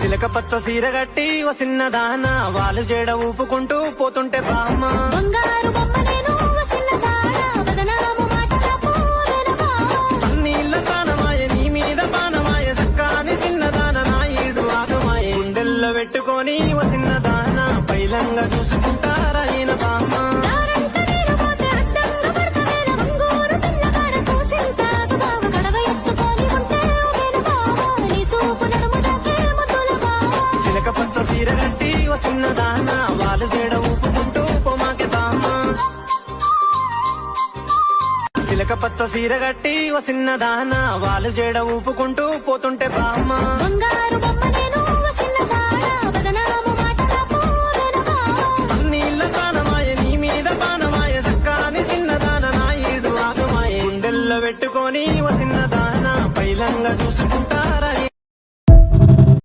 సిలక పచ్చ సీర గట్టి ఓ చిన్నదాన వాళ్ళు జేడ ఊపుకుంటూ పోతుంటే బామ్మ. పెట్టుకొని ఓ చిన్నదాన పైలంగా చూసుకుంటారా ఈయన బామ్మ. ఊపుకుంటూ పచ్చ సీర కట్టి ఓ చిన్నదానా వాళ్ళు జడ ఊపుకుంటూ పోతుంటే బామ్మ. నీ మీద బాణమాయ చక్కని చిన్నదాన నా ఆగమాయ. గుండెల్లో పెట్టుకొని